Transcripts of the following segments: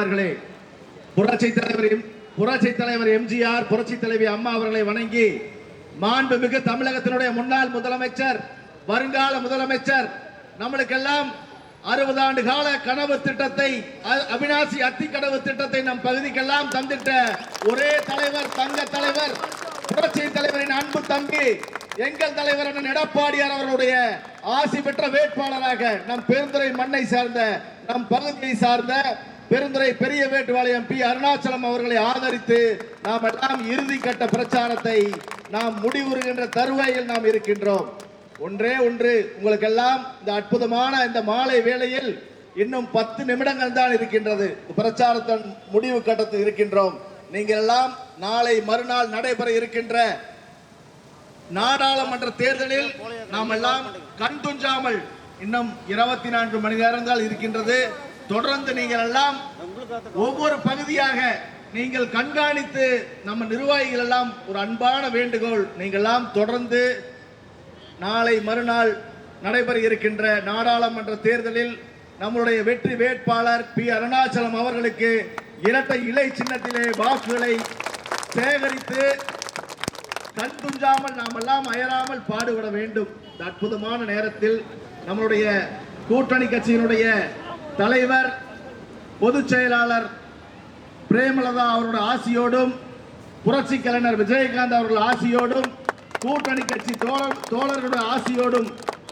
அவர்களே புரட்சி தலைவர் புரட்சி தலைவர் எம்ஜிஆர் புரட்சி தலைவி அம்மா அவர்களை வணங்கி மாண்புமிகு தமிழகத்தினுடைய முன்னாள் முதலமைச்சர் வருங்கால முதலமைச்சர் நம்மளுக்கெல்லாம் அறுபது ஆண்டு கால கனவு திட்டத்தை அவினாசி அத்தி கனவு திட்டத்தை நம் பகுதிக்கெல்லாம் தந்திட்ட ஒரே தலைவர் தங்க தலைவர் புரட்சி தலைவரின் அன்பு தம்பி எங்கள் தலைவர் அண்ணன் எடப்பாடியார் அவர்களுடைய ஆசி பெற்ற வேட்பாளராக நம் பெருந்துறை மண்ணை சார்ந்த நம் பகுதியை சார்ந்த பெருந்துறை பெரிய வேட்டுவாளையம் பி. அருணாச்சலம் அவர்களை ஆதரித்து நாம் எல்லாம் இறுதி கட்ட பிரச்சாரத்தை நாம் முடிவுறுகின்ற தருவாயில் நாம் இருக்கின்றோம். ஒன்றே ஒன்று உங்களுக்கெல்லாம் இந்த அற்புதமான இந்த மாலை வேளையில் இன்னும் பத்து நிமிடங்கள் தான் இருக்கின்றது. பிரச்சாரத்தின் முடிவு கட்டத்தில் இருக்கின்றோம். நீங்கள் எல்லாம் நாளை மறுநாள் நடைபெற இருக்கின்ற நாடாளுமன்ற தேர்தலில் நாம் எல்லாம் கண் துஞ்சாமல் இன்னும் இருபத்தி நான்கு மணி நேரங்கள் இருக்கின்றது. தொடர்ந்து நீங்கள் எல்லாம் ஒவ்வொரு பகுதியாக நீங்கள் கண்காணித்து நம்ம நிர்வாகிகள் எல்லாம் ஒரு அன்பான வேண்டுகோள். நீங்கள் எல்லாம் தொடர்ந்து நாளை மறுநாள் நடைபெற இருக்கின்ற நாடாளுமன்ற தேர்தலில் நம்முடைய வெற்றி வேட்பாளர் பி. அருணாச்சலம் அவர்களுக்கு இரட்டை இலை சின்னத்திலே வாக்குகளை சேகரித்து கண் துஞ்சாமல் நாம் எல்லாம் அயராமல் பாடுபட வேண்டும். இந்த அற்புதமான நேரத்தில் நம்மளுடைய கூட்டணி கட்சியினுடைய தலைவர் பொதுச் செயலாளர் பிரேமலதா அவருடைய ஆசியோடும் புரட்சி கலைஞர் விஜயகாந்த் அவர்கள் ஆசியோடும் கூட்டணி கட்சி தோழர் தோழர்களுடைய ஆசியோடும்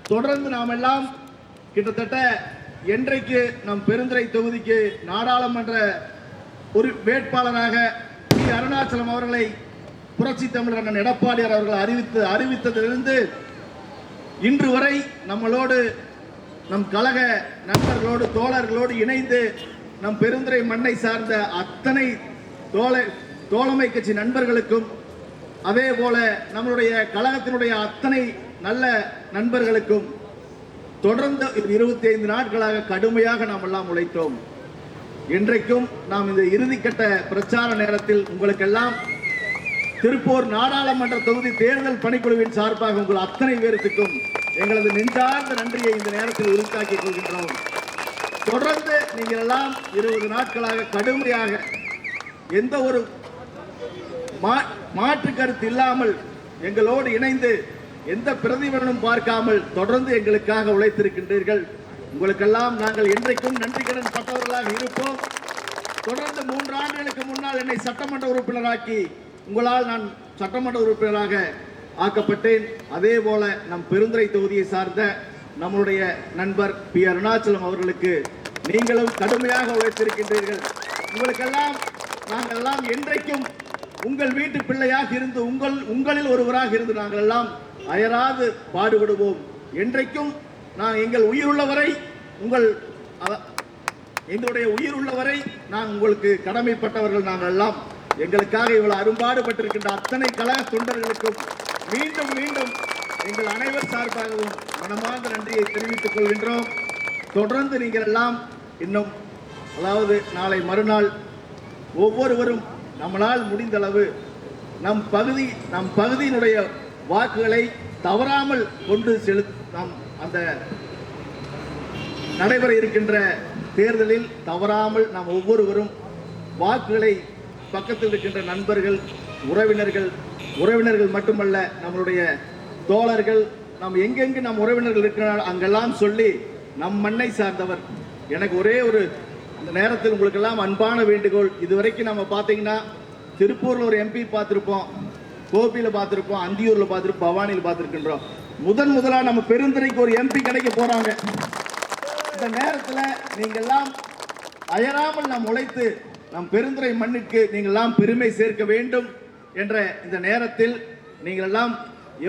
தொடர்ந்து நாம் எல்லாம் கிட்டத்தட்ட என்றைக்கு நம் பெருந்துறை தொகுதிக்கு நாடாளுமன்ற ஒரு வேட்பாளராக பி. அருணாச்சலம் அவர்களை புரட்சி தமிழர் அண்ணன் எடப்பாடியார் அவர்கள் அறிவித்து அறிவித்ததிலிருந்து இன்று வரை நம்மளோடு நம் கழக நண்பர்களோடு தோழர்களோடு இணைந்து நம் பெருந்துறை மண்ணை சார்ந்த அத்தனை தோழ தோழமை கட்சி நண்பர்களுக்கும் அதே போல நம்மளுடைய கழகத்தினுடைய அத்தனை நல்ல நண்பர்களுக்கும் தொடர்ந்து இருபத்தி ஐந்து நாட்களாக கடுமையாக நாம் எல்லாம் உழைத்தோம். இன்றைக்கும் நாம் இந்த இறுதிக்கட்ட பிரச்சார நேரத்தில் உங்களுக்கெல்லாம் திருப்பூர் நாடாளுமன்ற தொகுதி தேர்தல் பணிக்குழுவின் சார்பாக உங்கள் அத்தனை பேருக்கும் எங்களது நெஞ்சார்ந்த நன்றியை இந்த நேரத்தில் உருத்தாக்கிக் கொள்கின்றோம். தொடர்ந்து நீங்கள் எல்லாம் இருபது நாட்களாக கடுமையாக எந்த ஒரு மா- மாற்று கருத்து இல்லாமல் எங்களோடு இணைந்து எந்த பிரதிபலனும் பார்க்காமல் தொடர்ந்து எங்களுக்காக உழைத்திருக்கின்றீர்கள். உங்களுக்கெல்லாம் நாங்கள் என்றைக்கும் நன்றி கடன் பட்டவர்களாக இருப்போம். தொடர்ந்து மூன்று ஆண்டுகளுக்கு முன்னால் என்னை சட்டமன்ற உறுப்பினராக்கி உங்களால் நான் சட்டமன்ற உறுப்பினராக ஆக்கப்பட்டேன். அதே போல நம் பெருந்துறை தொகுதியை சார்ந்த நம்முடைய நண்பர் பி அருணாச்சலம் அவர்களுக்கு நீங்களும் கடுமையாக உழைத்திருக்கின்றீர்கள். உங்களுக்கெல்லாம் நாங்கள் எல்லாம் என்றைக்கும் உங்கள் வீட்டு பிள்ளையாக இருந்து உங்கள் உங்களில் ஒருவராக இருந்து நாங்கள் எல்லாம் அயராது பாடுபடுவோம். என்றைக்கும் நான் எங்கள் உயிர் உள்ளவரை உங்கள் எங்களுடைய உயிர் உள்ளவரை நான் உங்களுக்கு கடமைப்பட்டவர்கள் நாங்கள் எல்லாம் எங்களுக்காக இவ்வளவு அரும்பாடுபட்டிருக்கின்ற அத்தனை கழக தொண்டர்களுக்கும் மீண்டும் மீண்டும் எங்கள் அனைவர் சார்பாகவும் மனமார்ந்த நன்றியை தெரிவித்துக் கொள்கின்றோம். தொடர்ந்து நீங்கள் எல்லாம் இன்னும் அதாவது நாளை மறுநாள் ஒவ்வொருவரும் நம்மளால் முடிந்தளவு நம் பகுதி நம் பகுதியினுடைய வாக்குகளை தவறாமல் கொண்டு செலு நாம் அந்த நடைபெற இருக்கின்ற தேர்தலில் தவறாமல் நாம் ஒவ்வொருவரும் வாக்குகளை பக்கத்தில் இருக்கின்ற நண்பர்கள் உறவினர்கள் உறவினர்கள் மட்டுமல்ல நம்மளுடைய தோழர்கள் நாம் எங்கெங்கு நம் உறவினர்கள் இருக்கிறார் அங்கெல்லாம் சொல்லி நம் மண்ணை சார்ந்தவர். எனக்கு ஒரே ஒரு அந்த நேரத்தில் உங்களுக்கெல்லாம் அன்பான வேண்டுகோள். இதுவரைக்கும் நம்ம பார்த்தீங்கன்னா திருப்பூரில் ஒரு எம்பி பார்த்துருப்போம் கோபியில் பார்த்துருப்போம் அந்தியூரில் பார்த்துருப்போம் பவானியில் பார்த்துருக்கின்றோம். முதன் முதலாக நம்ம பெருந்துறைக்கு ஒரு எம்பி கிடைக்க போகிறாங்க இந்த நேரத்தில் நீங்கள்லாம் அயராமல் நாம் உழைத்து நம் பெருந்துறை மண்ணுக்கு நீங்கள்லாம் பெருமை சேர்க்க வேண்டும். என்ற இந்த நேரத்தில் நீங்கள் எல்லாம்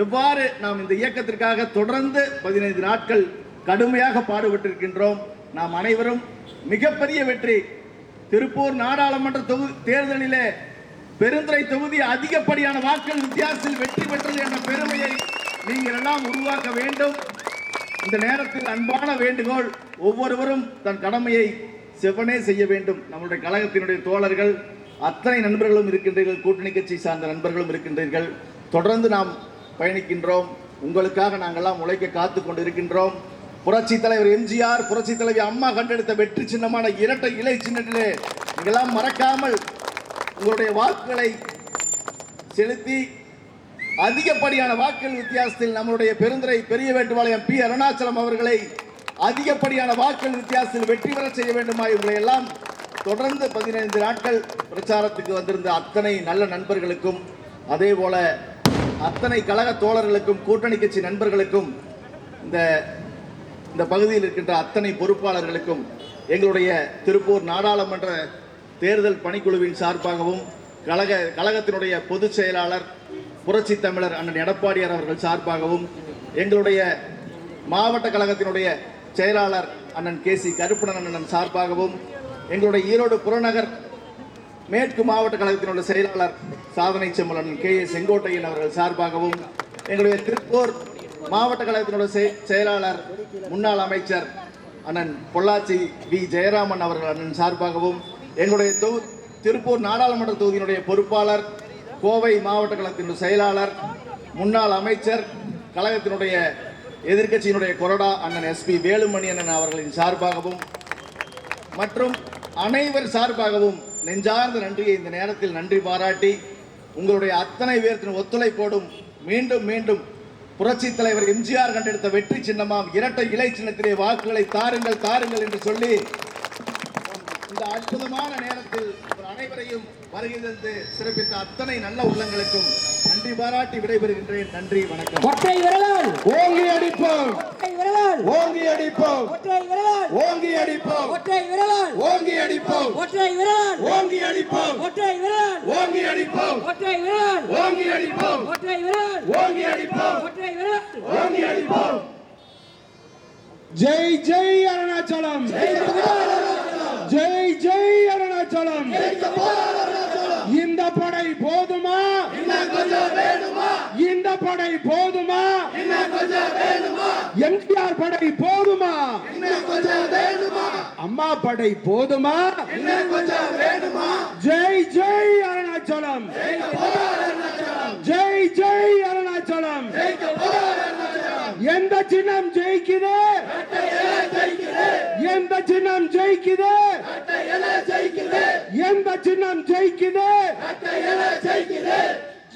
எவ்வாறு நாம் இந்த இயக்கத்திற்காக தொடர்ந்து பதினைந்து நாட்கள் கடுமையாக பாடுபட்டிருக்கின்றோம் நாம் அனைவரும் மிகப்பெரிய வெற்றி. திருப்பூர் நாடாளுமன்ற தொகுதி தேர்தலிலே பெருந்துறை தொகுதி அதிகப்படியான வாக்கள் வித்தியாசத்தில் வெற்றி பெற்றது என்ற பெருமையை நீங்கள் எல்லாம் உருவாக்க வேண்டும். இந்த நேரத்தில் அன்பான வேண்டுகோள் ஒவ்வொருவரும் தன் கடமையை செவ்வனே செய்ய வேண்டும். நம்முடைய கழகத்தினுடைய தோழர்கள் அத்தனை நண்பர்களும் இருக்கின்றீர்கள். கூட்டணி கட்சி சார்ந்த நண்பர்களும் இருக்கின்றீர்கள். தொடர்ந்து நாம் பயணிக்கின்றோம். உங்களுக்காக நாங்கள்லாம் உழைக்க காத்து கொண்டு இருக்கின்றோம் புரட்சி தலைவர் எம்ஜிஆர் புரட்சி தலைவி அம்மா கண்டெடுத்த வெற்றி சின்னமான இரட்டை இலை சின்னத்திலே நீங்களாம் மறக்காமல் உங்களுடைய வாக்குகளை செலுத்தி அதிகப்படியான வாக்குகள் வித்தியாசத்தில் நம்மளுடைய பெருந்துறை பெரிய வேட்டுவாளையம் பி அருணாச்சலம் அவர்களை அதிகப்படியான வாக்குகள் வித்தியாசத்தில் வெற்றி பெற செய்ய வேண்டுமா? இவர்களை எல்லாம் தொடர்ந்து பதினைந்து நாட்கள் பிரச்சாரத்துக்கு வந்திருந்த அத்தனை நல்ல நண்பர்களுக்கும் அதே போல அத்தனை கழக தோழர்களுக்கும் கூட்டணி கட்சி நண்பர்களுக்கும் இந்த இந்த பகுதியில் இருக்கின்ற அத்தனை பொறுப்பாளர்களுக்கும் எங்களுடைய திருப்பூர் நாடாளுமன்ற தேர்தல் பணிக்குழுவின் சார்பாகவும் கழக கழகத்தினுடைய பொதுச் செயலாளர் புரட்சி தமிழர் அண்ணன் எடப்பாடியார் அவர்கள் சார்பாகவும் எங்களுடைய மாவட்ட கழகத்தினுடைய செயலாளர் அண்ணன் கே சி கருப்பணன் அண்ணன் சார்பாகவும் எங்களுடைய ஈரோடு புறநகர் மேற்கு மாவட்ட கழகத்தினுடைய செயலாளர் சாதனை செம்மலன் கே ஏ செங்கோட்டையன் அவர்கள் சார்பாகவும் எங்களுடைய திருப்பூர் மாவட்ட கழகத்தினுடைய செயலாளர் முன்னாள் அமைச்சர் அண்ணன் பொள்ளாச்சி வி. ஜெயராமன் அவர்கள் அண்ணன் சார்பாகவும் எங்களுடைய தொகு திருப்பூர் நாடாளுமன்ற தொகுதியினுடைய பொறுப்பாளர் கோவை மாவட்ட கழகத்தினுடைய செயலாளர் முன்னாள் அமைச்சர் கழகத்தினுடைய எதிர்க்கட்சியினுடைய கொறடா அண்ணன் எஸ்பி வேலுமணி அண்ணன் அவர்களின் சார்பாகவும் மற்றும் அனைவர் சார்பாகவும் நெஞ்சார்ந்த நன்றியை இந்த நேரத்தில் நன்றி பாராட்டி உங்களுடைய அத்தனை பேர்த்தின் ஒத்துழைப்போடும் மீண்டும் மீண்டும் புரட்சி தலைவர் எம்ஜிஆர் கண்டெடுத்த வெற்றி சின்னமாம் இரட்டை இலை சின்னத்திலே வாக்குகளை தாருங்கள் தாருங்கள் என்று சொல்லி இந்த அற்புதமான நேரத்தில் அனைவரையும் வருகை தந்து சிறப்பித்த அத்தனை நல்ல உள்ளங்களுக்கும் நன்றி பாராட்டி விடைபெறுகின்றேன். நன்றி வணக்கம். ஒற்றை விரலால். ஓங்கி அடிப்போம். ஒற்றை விரலால். ஓங்கி அடிப்போம். ஒற்றை விரலால். ஓங்கி அடிப்போம். ஒற்றை விரலால். ஓங்கி அடிப்போம். ஒற்றை விரலால். ஓங்கி அடிப்போம். ஒற்றை விரலால். ஓங்கி அடிப்போம். ஒற்றை விரலால். ஓங்கி அடிப்போம். ஒற்றை விரலால். ஓங்கி அடிப்போம். ஒற்றை விரலால். ஓங்கி அடிப்போம். ஜெய் ஜெய் அருணாச்சலம். ஜெய் ஜெய் அருணாச்சலம் இந்த படை போதுமா இந்த படை போதுமா? எம்ஜிஆர் படை போதுமா? அம்மா படை போதுமா? ஜெய் ஜெய் அருணாச்சலம். ஜெய் ஜெய் அருணாச்சலம். எந்த சின்னம் ஜெயிக்குது? எந்த சின்னம் ஜெயிக்குது? எந்த சின்னம் ஜெயிக்குது?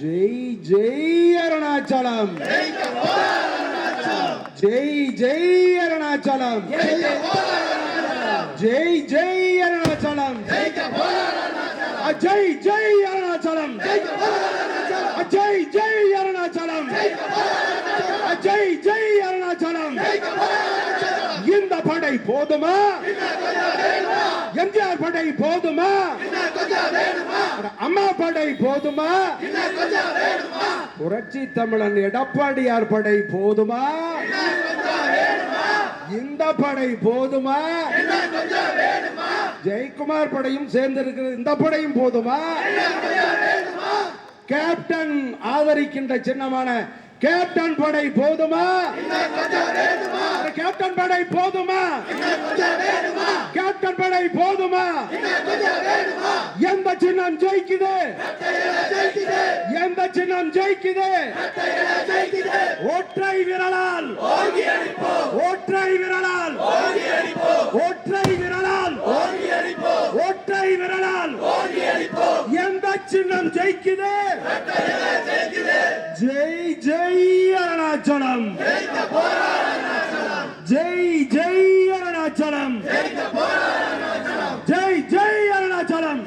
ஜெய் ஜெய் அருணாச்சலம். ஜெய் ஜெய் அருணாச்சலம். ஜெய் ஜெய் அருணாச்சலம். ஜெய் ஜெய் அருணாச்சலம். ஜெய் ஜெய் அருணாச்சலம். ஜெய் ஜெய் அருணாச்சலம். இந்த படை போதுமா? எம்ஜிஆர் படை போதுமா? அம்மா படை போதுமா? புரட்சி தமிழன் எடப்பாடியார் படை போதுமா? இந்த படை போதுமா? ஜெயக்குமார் படையும் சேர்ந்திருக்கிறது இந்த படையும் போதுமா? கேப்டன் ஆதரிக்கின்ற சின்னமான கேப்டன் படை போதுமா? கேப்டன் படை போதுமா? கேப்டன் படை போதுமா? எந்த சின்னம் ஜெயிக்குது? எந்த சின்னம் ஜெயிக்குது? ஒற்றை விரலால் ஒற்றை விரலால் ஒற்றை விரலால் ஒற்றை விரலால் எந்த சின்னம் ஜெயிக்குது ஜெய் ஜெய் அருணாச்சலம் ஜெய் ஜெய் அருணாச்சலம். ஜெய் ஜெய் அருணாச்சலம்.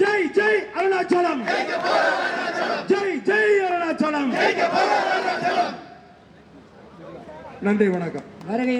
ஜெய் ஜெய் அருணாச்சலம். ஜெய் ஜெய் அருணாச்சலம். நன்றி வணக்கம். வருகை